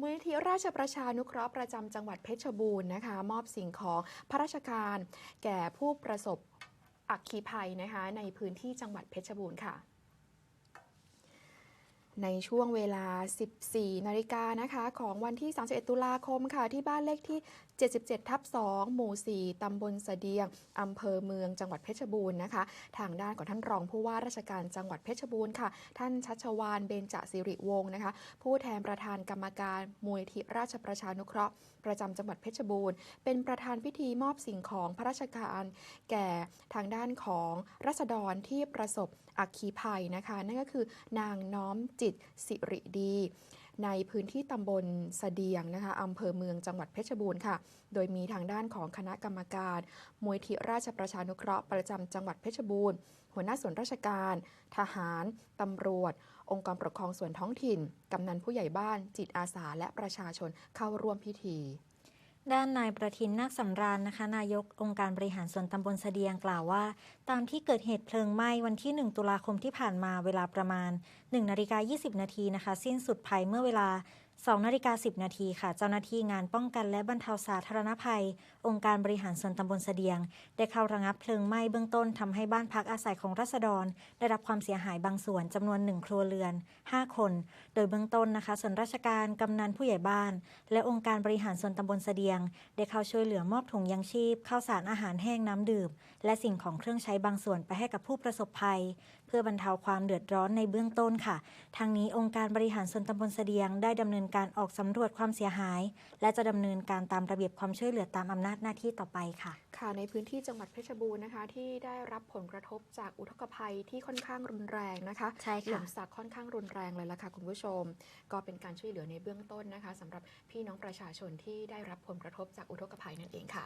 มูลนิธิราชประชานุเคราะห์ประจำจังหวัดเพชรบูรณ์นะคะ มอบสิ่งของพระราชการ แก่ผู้ประสบอักคีภัยนะคะ ในพื้นที่จังหวัดเพชรบูรณ์ค่ะ ในช่วงเวลา 14 นาฬิกานะคะ ของวันที่ 31 ตุลาคมค่ะ ที่บ้านเลขที่ 77 ทับ 2 หมู่ 4 ตำบลสะเดียง อำเภอเมือง จังหวัดเพชรบูรณ์นะคะ ทางด้านของท่านรองผู้ว่าราชการจังหวัดเพชรบูรณ์ค่ะ ท่านชัชวาน เบญจสิริวงศ์นะคะ ผู้แทนประธานกรรมการมูลนิราชประชานุเคราะห์ ประจำจังหวัดเพชรบูรณ์ เป็นประธานพิธีมอบสิ่งของพระราชการแก่ทางด้านของรัษฎรที่ประสบอัคคีภัยนะคะ นั่นก็คือนางน้อมจิตสิริดี ในพื้นที่ตำบลสะเดียงนะคะอำเภอเมืองจังหวัดเพชรบูรณ์ค่ะ โดยมีทางด้านของคณะกรรมการมวยทีราชประชานุเคราะห์ประจำจังหวัดเพชรบูรณ์ หัวหน้าส่วนราชการ ทหารตำรวจ องค์กรปกครองส่วนท้องถิ่น กำนันผู้ใหญ่บ้าน จิตอาสาและประชาชนเข้าร่วมพิธี ด้านนายประทินนาคสำราญนะคะ นายกองค์การบริหารส่วนตำบลเสดียงกล่าวว่า ตามที่เกิดเหตุเพลิงไหม้วันที่ 1 ตุลาคมที่ผ่านมาเวลาประมาณ 1นาฬิกา20 นาทีนะคะ สิ้นสุดภัยเมื่อเวลา 2นาฬิกา10 นาทีค่ะ เจ้าหน้าที่งานป้องกันและบรรเทาสาธารณภัย องค์การบริหารส่วนตำบลเสดียง ได้เข้าระงับเพลิงไหม้เบื้องต้นทำให้บ้านพักอาศัยของรัษฎร ได้รับความเสียหายบางส่วนจำนวน1ครัวเรือน 5 คน โดยเบื้องต้นนะคะ ส่วนราชการกำนันผู้ใหญ่บ้าน และองค์การบริหารส่วนตำบลเสดียง ได้เข้าช่วยเหลือมอบถุงยังชีพข้าวสารอาหารแห้งน้ำดื่ม และสิ่งของเครื่องใช้บางส่วนไปให้กับผู้ประสบภัย เพื่อบรรเทาความเดือดร้อนในเบื้องต้นค่ะทางนี้องค์การบริหารส่วนตำบลเสดียงได้ดำเนินนการออกสำรวจความเสียหาย และจะดำเนินการตามระเบียบความช่วยเหลือตามอำนาจหน้าที่ต่อไปค่ะ ค่ะ ในพื้นที่จังหวัดเพชรบูรณ์นะคะ ที่ได้รับผลกระทบจากอุทกภัยที่ค่อนข้างรุนแรงนะคะใช่ค่ะหล่มสักค่อนข้างรุนแรงเลยละค่ะคุณผู้ชม ก็เป็นการช่วยเหลือในเบื้องต้นนะคะสำหรับพี่น้องประชาชนที่ได้รับผลกระทบจากอุทกภัยนั่นเองค่ะ